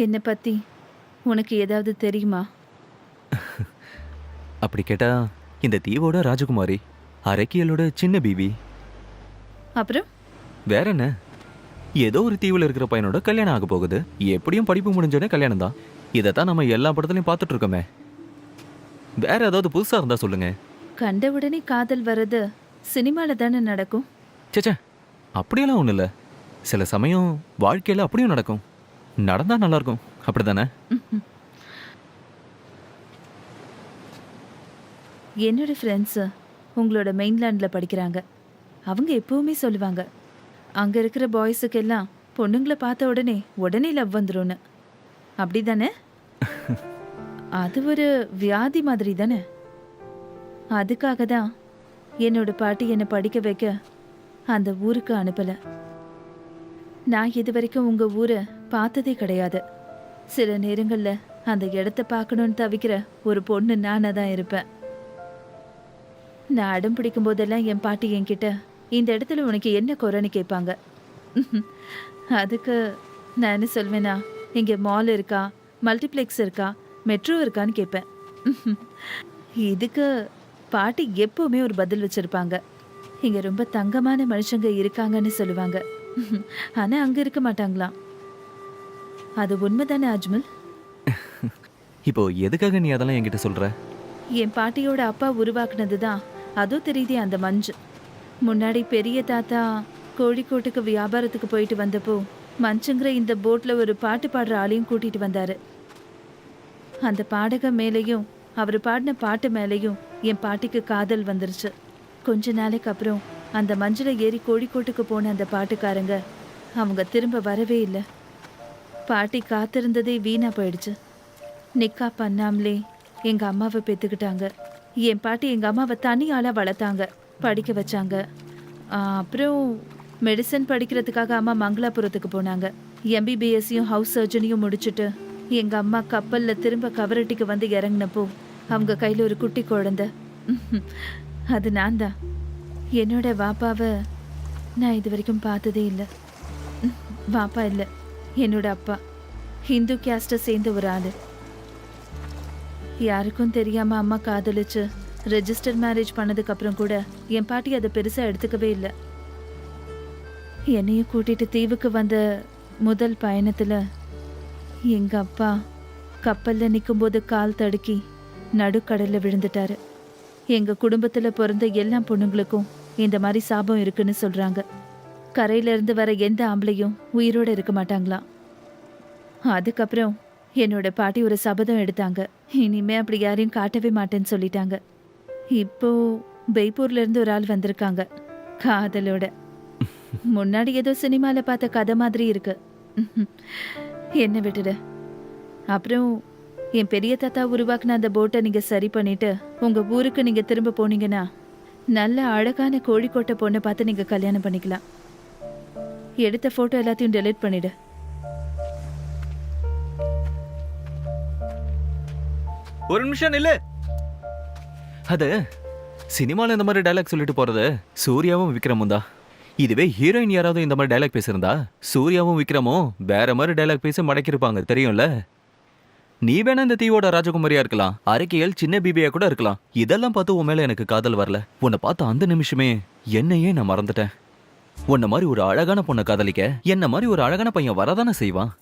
என்னை பத்தி உனக்கு ஏதாவது தெரியுமா? அப்படி கேட்டா இந்த தீவோட ராஜகுமாரி அரக்கியலோட சின்ன பிபி அப்புறம்? வேற என்ன? ஏதோ ஒரு தீவுல இருக்கிற பையனோட கல்யாணம் ஆக போகுது. எப்படியும் படிப்பு முடிஞ்சோடனே கல்யாணம் தான். இதைத்தான் நம்ம எல்லா படத்துலையும் பார்த்துட்டு இருக்கோமே. வேற ஏதாவது புதுசா இருந்தா சொல்லுங்க. கண்ட உடனே காதல் வர்றது சினிமால தானே நடக்கும். சேச்சே அப்படியெல்லாம் ஒன்றும் இல்லை சில சமயம் வாழ்க்கையில் அப்படியும் நடக்கும். நடந்தா நல்லா இருக்கும் அப்படிதானே. என்னோட ஃப்ரெண்ட்ஸு உங்களோட மெயின்லேண்டில் படிக்கிறாங்க. அவங்க எப்பவுமே சொல்லுவாங்க அங்கே இருக்கிற பாய்ஸுக்கெல்லாம் பொண்ணுங்களை பார்த்த உடனே உடனே லவ் வந்துரும்னு. அப்படி தானே அது ஒரு வியாதி மாதிரி தானே? அதுக்காக தான் என்னோட பாட்டி என்னை படிக்க வைக்க அந்த ஊருக்கு அனுப்பலை. நான் இது வரைக்கும் உங்கள் ஊரை பார்த்ததே கிடையாது. சில நேரங்களில் அந்த இடத்த பார்க்கணுன்னு தவிக்கிற ஒரு பொண்ணு நானாக தான் இருப்பேன். நான் அடம் பிடிக்கும் போதெல்லாம் என் பாட்டி என்கிட்ட இந்த இடத்துல உனக்கு என்ன குறைன்னு கேட்பாங்க. அதுக்கு நான் என்ன சொல்வேனா இங்கே மால் இருக்கா மல்டிப்ளெக்ஸ் இருக்கா மெட்ரோ இருக்கான்னு கேட்பேன். இதுக்கு பாட்டி எப்போவுமே ஒரு பதில் வச்சுருப்பாங்க. இங்கே ரொம்ப தங்கமான மனுஷங்க இருக்காங்கன்னு சொல்லுவாங்க. ஆனால் அங்கே இருக்க மாட்டாங்களாம். அது உண்மைதானே அஜ்மல்? இப்போ எதுக்காக நீ அதெல்லாம் என்கிட்ட சொல்ற? என் பாட்டியோட அப்பா உருவாக்குனது தான் அதுவும் தெரியுதே அந்த மஞ்சு. முன்னாடி பெரிய தாத்தா கோழிக்கோட்டுக்கு வியாபாரத்துக்கு போயிட்டு வந்தப்போ மஞ்சுங்கிற இந்த போட்ல ஒரு பாட்டு பாடுற ஆளையும் கூட்டிட்டு வந்தாரு. அந்த பாடக மேலேயும் அவர் பாடின பாட்டு மேலேயும் என் பாட்டிக்கு காதல் வந்துருச்சு. கொஞ்ச நாளைக்கு அப்புறம் அந்த மஞ்சுல ஏறி கோழிக்கோட்டுக்கு போன அந்த பாட்டுக்காரங்க அவங்க திரும்ப வரவே இல்லை. பாட்டி காத்திருந்ததே வீணா போயிடுச்சு. நிக்கா பண்ணாமலே எங்க அம்மாவை பெத்துக்கிட்டாங்க. என் பாட்டி எங்க அம்மாவை தனியால வளர்த்தாங்க. படிக்க வச்சாங்க. அப்புறம் மெடிசன் படிக்கிறதுக்காக அம்மா மங்களாபுரத்துக்கு போனாங்க. எம்பிபிஎஸ்ஸையும் ஹவுஸ் சர்ஜனையும் முடிச்சுட்டு எங்க அம்மா கப்பலில் திரும்ப கவரட்டிக்கு வந்து இறங்கினப்போ அவங்க கையில் ஒரு குட்டி குழந்தை. அது நான் தான். என்னோட வாப்பாவை நான் இது வரைக்கும் பார்த்ததே இல்லை. வாப்பா இல்லை. என்னோட அப்பா. ஹிந்து கேஸ்ட்டை சேர்ந்த ஒரு ஆள். யாருக்கும் தெரியாம அம்மா காதலிச்சு ரெஜிஸ்டர் மேரேஜ் பண்ணதுக்கு அப்புறம் கூட என் பாட்டி அதை பெருசா எடுத்துக்கவே இல்லை. என்னையும் கூட்டிட்டு தீவுக்கு வந்த முதல் பயணத்துல எங்க அப்பா கப்பல்ல நிற்கும்போது கால் தடுக்கி நடுக்கடல்ல விழுந்துட்டாரு. எங்க குடும்பத்துல பிறந்த எல்லா பொண்ணுங்களுக்கும் இந்த மாதிரி சாபம் இருக்குன்னு சொல்றாங்க. கரையிலேருந்து வர எந்த ஆம்பளையும் உயிரோட இருக்க மாட்டாங்களாம் அதுக்கப்புறம் என்னோட பாட்டி ஒரு சபதம் எடுத்தாங்க. இனிமே அப்படி யாரையும் காட்டவே மாட்டேன்னு சொல்லிட்டாங்க. இப்போ பெய்ப்பூர்லேருந்து ஒரு ஆள் வந்திருக்காங்க. காதலோட. முன்னாடி ஏதோ சினிமாவில் பார்த்த கதை மாதிரி இருக்கு. என்ன விட்டுடு. அப்புறம் என் பெரிய தாத்தா உருவாக்குன அந்த போட்டை நீங்கள் சரி பண்ணிட்டு உங்கள் ஊருக்கு நீங்கள் திரும்ப போனீங்கன்னா நல்ல அழகான கோழிக்கோட்டை பொண்ணை பார்த்து நீங்கள் கல்யாணம் பண்ணிக்கலாம். எடுத்த போட்டோ எல்லாத்தையும் டெலிட் பண்ணிடு. ஒரு நிமிஷம் இல்ல அது சினிமால இந்த மாதிரி டைலாக் சொல்லிட்டு போறது சூர்யாவும் விக்ரமும் தான். இதுவே ஹீரோயின் யாராவது இந்த மாதிரி டைலாக் பேசியிருந்தா சூர்யாவும் விக்ரமும் வேற மாதிரி டைலாக் பேசி மடக்கிருப்பாங்க தெரியும்ல? நீ வேணா இந்த தீவோட ராஜகுமாரியா இருக்கலாம் அரக்கியல் சின்ன பிபியா கூட இருக்கலாம். இதெல்லாம் பார்த்து உன் மேல எனக்கு காதல் வரல. உன்னை பார்த்த அந்த நிமிஷமே என்னையே நான் மறந்துட்டேன். உன்ன மாதிரி ஒரு அழகான பொண்ணை காதலிக்க என்ன மாதிரி ஒரு அழகான பையன் வரதானே செய்வான்?